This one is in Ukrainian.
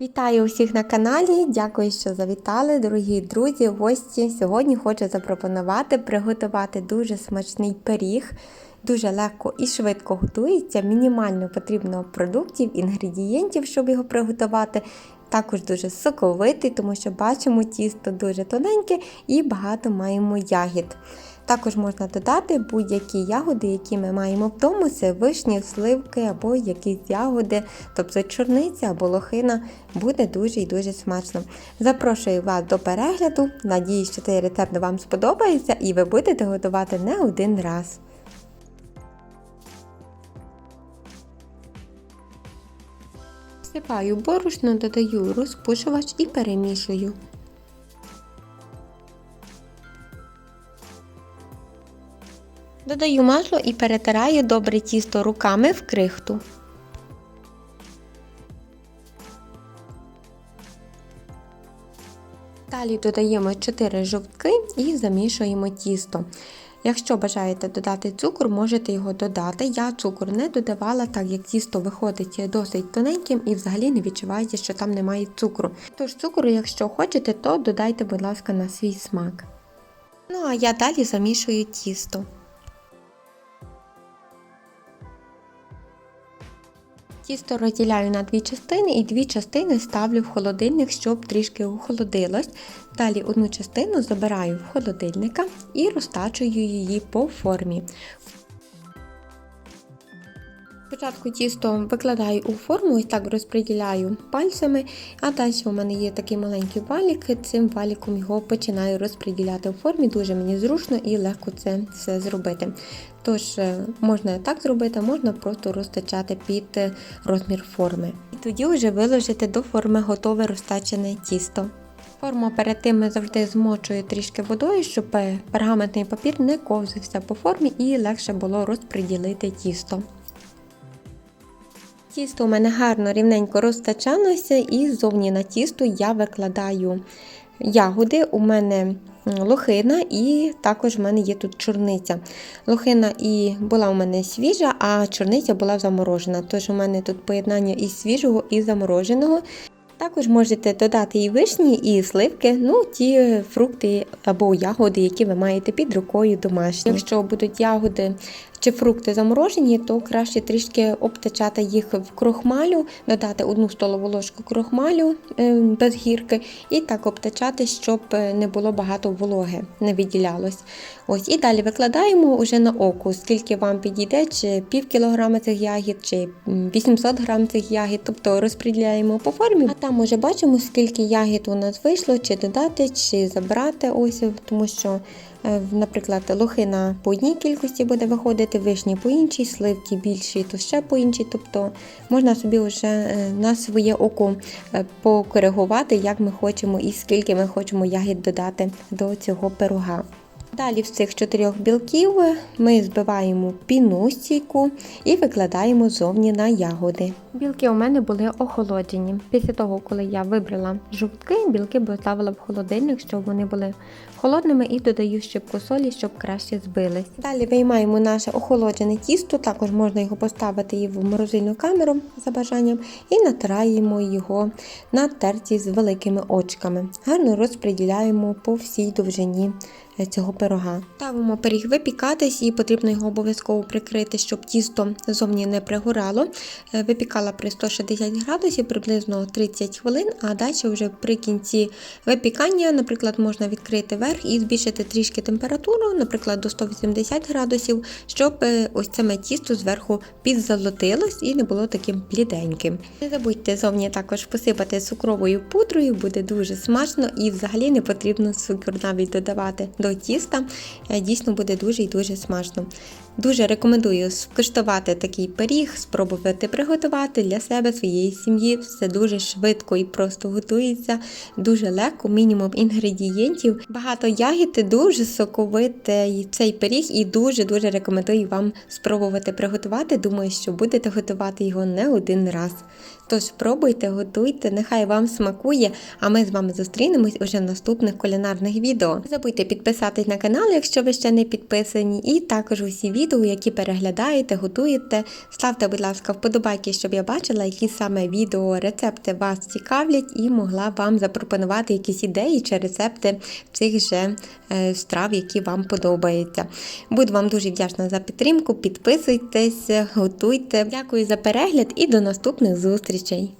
Вітаю усіх на каналі. Дякую, що завітали, дорогі друзі, гості. Сьогодні хочу запропонувати приготувати дуже смачний пиріг. Дуже легко і швидко готується. Мінімально потрібно продуктів, інгредієнтів, щоб його приготувати. Також дуже соковитий, тому що бачимо, тісто дуже тоненьке і багато маємо ягід. Також можна додати будь-які ягоди, які ми маємо вдома. Це вишні, сливки або якісь ягоди, тобто чорниця або лохина, буде дуже і дуже смачно. Запрошую вас до перегляду. Надіюсь, що цей рецепт вам сподобається і ви будете готувати не один раз. Всипаю борошно, додаю розпушувач і перемішую. Додаю масло і перетираю добре тісто руками в крихту. Далі додаємо 4 жовтки і замішуємо тісто. Якщо бажаєте додати цукор, можете його додати. Я цукор не додавала, так як тісто виходить досить тоненьким і взагалі не відчуваєте, що там немає цукру. Тож цукру, якщо хочете, то додайте, будь ласка, на свій смак. Ну а я далі замішую тісто. Тісто розділяю на дві частини і дві частини ставлю в холодильник, щоб трішки охолодилось. Далі одну частину забираю в холодильника і розтачую її по формі. Спочатку тісто викладаю у форму, ось так розподіляю пальцями, а далі у мене є такий маленький валік, цим валіком його починаю розподіляти у формі, дуже мені зручно і легко це все зробити. Тож, можна так зробити, можна просто розтачати під розмір форми. І тоді вже виложити до форми готове розтачене тісто. Форму перед тим ми завжди змочую трішки водою, щоб пергаментний папір не ковзався по формі і легше було розподілити тісто. Тісто у мене гарно рівненько розтачалося, і ззовні на тісто я викладаю ягоди. У мене лохина, і також в мене є тут чорниця. Лохина і була у мене свіжа, а чорниця була заморожена. Тож у мене тут поєднання і свіжого, і замороженого. Також можете додати і вишні, і сливки, ну ті фрукти або ягоди, які ви маєте під рукою домашні. Якщо будуть ягоди чи фрукти заморожені, то краще трішки обтачати їх в крохмалю, додати одну столову ложку крохмалю без гірки, і так обтачати, щоб не було багато вологи, не відділялось. Ось І далі викладаємо уже на око, скільки вам підійде, чи пів кілограма цих ягід, чи 800 грам цих ягід, тобто розподіляємо по формі. А там уже бачимо, скільки ягід у нас вийшло, чи додати, чи забрати, ось, тому що. Наприклад, лохина по одній кількості буде виходити, вишні по іншій, сливки більші, то ще по іншій. Тобто можна собі вже на своє око покоригувати, як ми хочемо і скільки ми хочемо ягід додати до цього пирога. Далі з цих чотирьох білків ми збиваємо піну стійку і викладаємо зовні на ягоди. Білки у мене були охолоджені. Після того, коли я вибрала жовтки, білки поставила в холодильник, щоб вони були холодними, і додаю щепку солі, щоб краще збились. Далі виймаємо наше охолоджене тісто, також можна його поставити і в морозильну камеру за бажанням, і натираємо його на терці з великими очками. Гарно розподіляємо по всій довжині цього пирога. Ставимо пиріг випікатись і потрібно його обов'язково прикрити, щоб тісто зовні не пригорало. Випікала при 160 градусів приблизно 30 хвилин, а далі вже при кінці випікання, наприклад, можна відкрити верх і збільшити трішки температуру, наприклад, до 180 градусів, щоб ось це тісто зверху підзолотилось і не було таким бліденьким. Не забудьте зовні також посипати цукровою пудрою, буде дуже смачно і взагалі не потрібно цукор навіть додавати до тіста. Дійсно буде дуже і дуже смачно. Дуже рекомендую скуштувати такий пиріг, спробувати приготувати для себе, своєї сім'ї. Все дуже швидко і просто готується, дуже легко, мінімум інгредієнтів. Багато ягід, дуже соковитий цей пиріг і дуже-дуже рекомендую вам спробувати приготувати. Думаю, що будете готувати його не один раз. Тож пробуйте, готуйте, нехай вам смакує, а ми з вами зустрінемось уже в наступних кулінарних відео. Не забудьте підписатись на канал, якщо ви ще не підписані, і також усі відео. Відео, які переглядаєте, готуєте. Ставте, будь ласка, вподобайки, щоб я бачила, які саме відео рецепти вас цікавлять, і могла вам запропонувати якісь ідеї чи рецепти цих же е, страв, які вам подобаються. Буду вам дуже вдячна за підтримку. Підписуйтесь, готуйте. Дякую за перегляд і до наступних зустрічей!